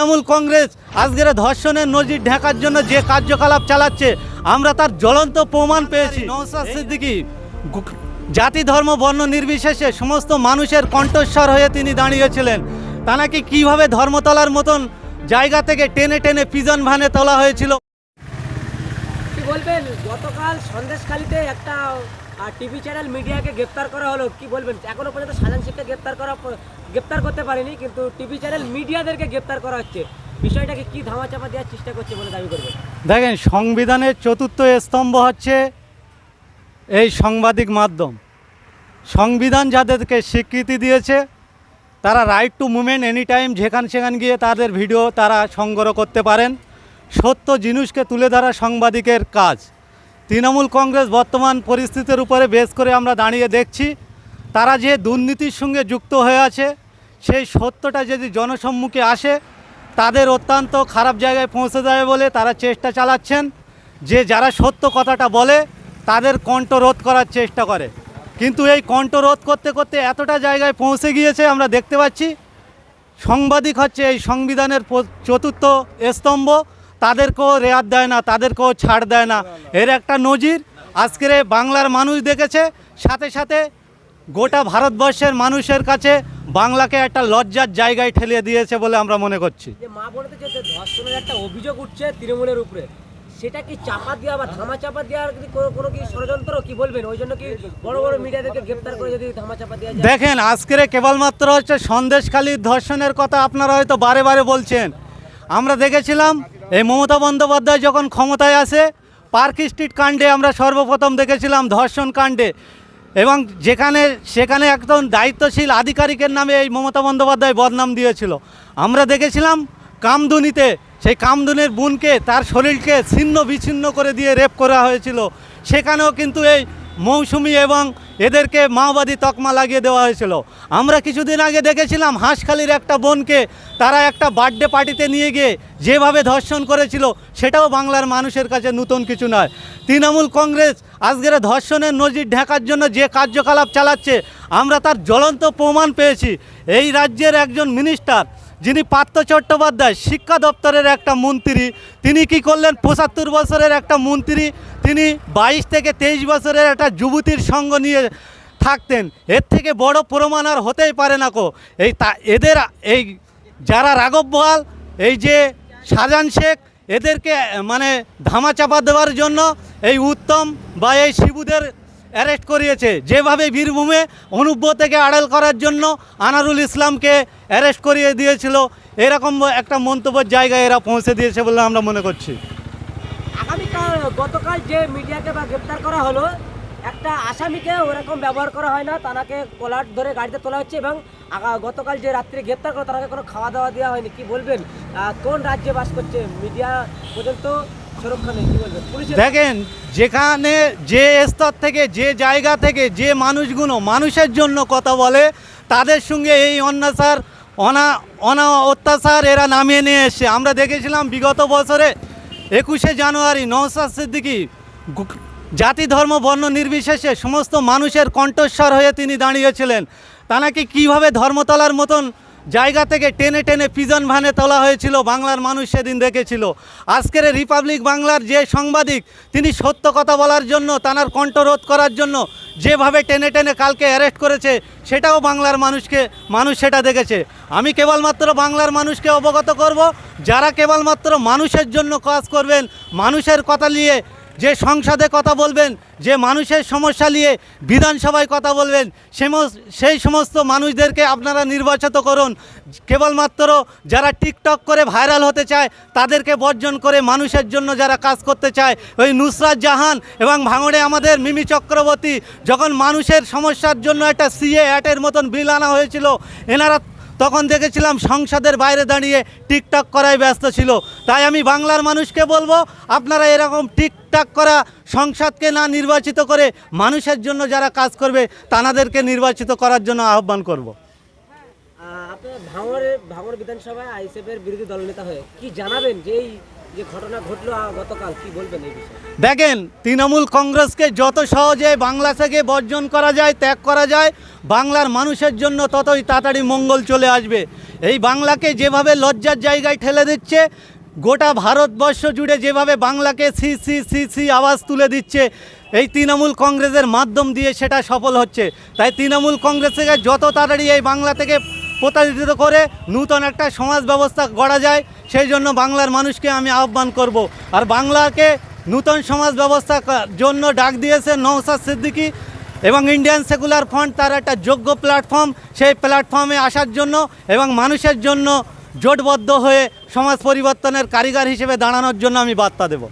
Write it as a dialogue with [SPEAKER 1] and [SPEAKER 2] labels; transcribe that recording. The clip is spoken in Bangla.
[SPEAKER 1] তৃণমূল কংগ্রেস আজকের ধর্ষণের নজির ঢাকার জন্য যে কার্যকলাপ চালাচ্ছে আমরা তার জ্বলন্ত প্রমাণ পেয়েছি। নৌসাদ সিদ্দিকি। জাতি ধর্ম বর্ণ নির্বিশেষে সমস্ত মানুষের কণ্ঠস্বর হয়ে তিনি দাঁড়িয়েছিলেন। তা নাকি কীভাবে ধর্মতলার মতন জায়গা থেকে টেনে টেনে পিজন ভ্যানে তোলা হয়েছিল?
[SPEAKER 2] কি বলবেন? গতকাল সন্দেশখালীতে একটা টিভি চ্যানেল মিডিয়াকে গ্রেপ্তার করা হলো। কি বলবেন? এখনও পর্যন্ত সাজান শেখকে গ্রেপ্তার করা, গ্রেপ্তার করতে পারেনি, কিন্তু টিভি চ্যানেল মিডিয়াদেরকে গ্রেপ্তার করা হচ্ছে। বিষয়টাকে কি ধামাচাপা দেওয়ার চেষ্টা করছে বলে দাবি করবেন?
[SPEAKER 1] দেখেন, সংবিধানের চতুর্থ স্তম্ভ হচ্ছে এই সাংবাদিক মাধ্যম। সংবিধান যাদেরকে স্বীকৃতি দিয়েছে, তারা right to movement any time যেখান সেখান গিয়ে তাদের ভিডিও তারা সংগ্রহ করতে পারেন। সত্য জিনিসকে তুলে ধরা সাংবাদিকের কাজ। তৃণমূল কংগ্রেস বর্তমান পরিস্থিতির উপরে বেশ করে আমরা দাঁড়িয়ে দেখছি। তারা যে দুর্নীতির সঙ্গে যুক্ত হয়ে আছে, সেই সত্যটা যদি জনসম্মুখে আসে, তাদের অত্যন্ত খারাপ জায়গায় পৌঁছে যাবে বলে তারা চেষ্টা চালাচ্ছেন। যে যারা সত্য কথাটা বলে, তাদের কণ্ঠ রোধ করার চেষ্টা করে। কিন্তু এই কণ্ঠ রোধ করতে করতে এতটা জায়গায় পৌঁছে গিয়েছে আমরা দেখতে পাচ্ছি। সাংবাদিক হচ্ছে এই সংবিধানের চতুর্থ স্তম্ভ। তাদেরকেও রেয়াত দেয় না তাদেরকেও ছাড় দেয় না। এর একটা নজির আজকের বাংলার মানুষ দেখেছে সাথে সাথে গোটা ভারতবর্ষের মানুষের কাছে বাংলাকে একটা লজ্জার জায়গায় ঠেলিয়ে দিয়েছে বলে আমরা মনে করছি।
[SPEAKER 2] মা বোনেদের যে ধর্ষণের একটা অভিযোগ উঠছে তৃণমূলের উপরে। সেটা কি চাপা দেওয়া বা ধামা চাপা দেওয়ার কোনো- কি ষড়যন্ত্র কি বলবেন? ওই জন্য কি বড় বড় মিডিয়াদেরকে গ্রেপ্তার করে যদি ধামা চাপা দেওয়া
[SPEAKER 1] দেখেন আজকের কেবলমাত্র হচ্ছে সন্দেশখালীর ধর্ষণের কথা আপনারা হয়তো বারে বারে বলছেন। আমরা দেখেছিলাম এই মমতা বন্দ্যোপাধ্যায় যখন ক্ষমতায় আসে, পার্ক স্ট্রিট কাণ্ডে আমরা সর্বপ্রথম দেখেছিলাম ধর্ষণ কাণ্ডে। এবং যেখানে, সেখানে একজন দায়িত্বশীল আধিকারিকের নামে এই মমতা বন্দ্যোপাধ্যায় বদনাম দিয়েছিল। আমরা দেখেছিলাম কামদুনিতে, সেই কামদুনির বোনকে, তার শরীরকে ছিন্ন বিচ্ছিন্ন করে দিয়ে রেপ করা হয়েছিল। সেখানেও কিন্তু এই মৌসুমি এবং এদেরকে মাওবাদী তকমা লাগিয়ে দেওয়া হয়েছিল। আমরা কিছুদিন আগে দেখেছিলাম হাঁসখালির একটা বোনকে তারা একটা বার্থডে পার্টিতে নিয়ে গিয়ে যেভাবে ধর্ষণ করেছিল, সেটাও বাংলার মানুষের কাছে নতুন কিছু নয়। তৃণমূল কংগ্রেস আজকের ধর্ষণের নজির ঢাকার জন্য যে কার্যকলাপ চালাচ্ছে, আমরা তার জ্বলন্ত প্রমাণ পেয়েছি। এই রাজ্যের একজন মিনিস্টার, যিনি পার্থ চট্টোপাধ্যায়, শিক্ষা দপ্তরের একটা মন্ত্রী, তিনি কি করলেন? পঁচাত্তর বছরের একটা মন্ত্রী তিনি বাইশ থেকে তেইশ বছরের একটা যুবতীর সঙ্গ নিয়ে থাকতেন। এর থেকে বড় প্রমাণ আর হতেই পারে না কো। এই তা, এদের এই যারা রাঘব বহাল, এই যে শাহজাহান শেখ, এদেরকে মানে ধামাচাপা দেওয়ার জন্য এই উত্তম বা এই শিবুদের অ্যারেস্ট করিয়েছে। যেভাবে বীরভূমে অনুব্রতকে আড়াল করার জন্য আনারুল ইসলামকে অ্যারেস্ট করিয়ে দিয়েছিল, এরকম একটা মন্তব্যের জায়গায় এরা পৌঁছে দিয়েছে বলে আমরা মনে করছি।
[SPEAKER 2] আগামীকাল গতকাল যে মিডিয়াকে বা গ্রেপ্তার করা হলো, একটা আসামিকে ওরকম ব্যবহার করা হয় না তাকে কলার ধরে গাড়িতে তোলা হচ্ছে এবং গতকাল যে রাত্রে গ্রেপ্তার করা তাকে কোনো খাওয়া দাওয়া দেওয়া হয়নি। কি বলবেন? কোন রাজ্যে বাস করছে? মিডিয়া পর্যন্ত
[SPEAKER 1] দেখেন, যেখানে যে স্তর থেকে, যে জায়গা থেকে, যে মানুষগুলো মানুষের জন্য কথা বলে, তাদের সঙ্গে এই অন্যাচার, অনা অনা অত্যাচার এরা নামিয়ে নিয়ে এসছে। আমরা দেখেছিলাম বিগত বছরে একুশে জানুয়ারি নওসাদ সিদ্দিকি জাতি, ধর্ম, বর্ণ নির্বিশেষে সমস্ত মানুষের কণ্ঠস্বর হয়ে তিনি দাঁড়িয়েছিলেন। তা নাকি কীভাবে ধর্মতলার মতন জায়গা থেকে টেনে টেনে পিজন ভ্যানে তোলা হয়েছিল, বাংলার মানুষ সেদিন দেখেছিল। আজকের রিপাবলিক বাংলার যে সাংবাদিক, তিনি সত্য কথা বলার জন্য, তানার কণ্ঠরোধ করার জন্য যেভাবে টেনে টেনে কালকে অ্যারেস্ট করেছে, সেটাও বাংলার মানুষকে, মানুষ সেটা দেখেছে। আমি কেবলমাত্র বাংলার মানুষকে অবগত করব, যারা কেবলমাত্র মানুষের জন্য কাজ করবেন, মানুষের কথা নিয়ে যে সংসদে কথা বলবেন, যে মানুষের সমস্যা নিয়ে বিধানসভায় কথা বলবেন সেই সমস্ত মানুষদেরকে আপনারা নির্বাচিত করুন। কেবলমাত্র যারা টিকটক করে ভাইরাল হতে চায়, তাদেরকে বর্জন করে মানুষের জন্য যারা কাজ করতে চায়, ওই নুসরাত জাহান এবং ভাঙড়ে আমাদের মিমি চক্রবর্তী, যখন মানুষের সমস্যার জন্য একটা সিএ অ্যাটের মতন বিল আনা হয়েছিল, এনারা তখন দেখেছিলাম সংসদের বাইরে দাঁড়িয়ে টিকটক করায় ব্যস্ত ছিল তাই আমি বাংলার মানুষকে বলব, আপনারা এরকম টিকটক করা সংসদকে না নির্বাচিত করে মানুষের জন্য যারা কাজ করবে, তানাদেরকে নির্বাচিত করার জন্য আহ্বান করব।
[SPEAKER 2] আপনার ভাঙড়ের ভাঙড় বিধানসভায় আইসিএফের বিরোধী দলনেতা হয়ে কি জানাবেন যে এই
[SPEAKER 1] দেখেন, তৃণমূল কংগ্রেসকে যত সহজে বাংলা থেকে বর্জন করা যায়, ত্যাগ করা যায়, বাংলার মানুষের জন্য ততই তাড়াতাড়ি মঙ্গল চলে আসবে। এই বাংলাকে যেভাবে লজ্জার জায়গায় ঠেলে দিচ্ছে, গোটা ভারতবর্ষ জুড়ে যেভাবে বাংলাকে সি সি সি সি আওয়াজ তুলে দিচ্ছে, এই তৃণমূল কংগ্রেসের মাধ্যম দিয়ে সেটা সফল হচ্ছে। তাই তৃণমূল কংগ্রেস থেকে যত তাড়াতাড়ি এই বাংলা থেকে প্রতারিত করে নূতন একটা সমাজ ব্যবস্থা গড়া যায়, সেই জন্য বাংলার মানুষকে আমি আহ্বান করব। আর বাংলাকে নূতন সমাজ ব্যবস্থা জন্য ডাক দিয়েছে নৌসাদ সিদ্দিকী এবং ইন্ডিয়ান সেকুলার ফ্রন্ট তার একটা যোগ্য প্ল্যাটফর্ম, সেই প্ল্যাটফর্মে আসার জন্য এবং মানুষের জন্য জোটবদ্ধ হয়ে সমাজ পরিবর্তনের কারিগর হিসেবে দাঁড়ানোর জন্য আমি বার্তা দেবো।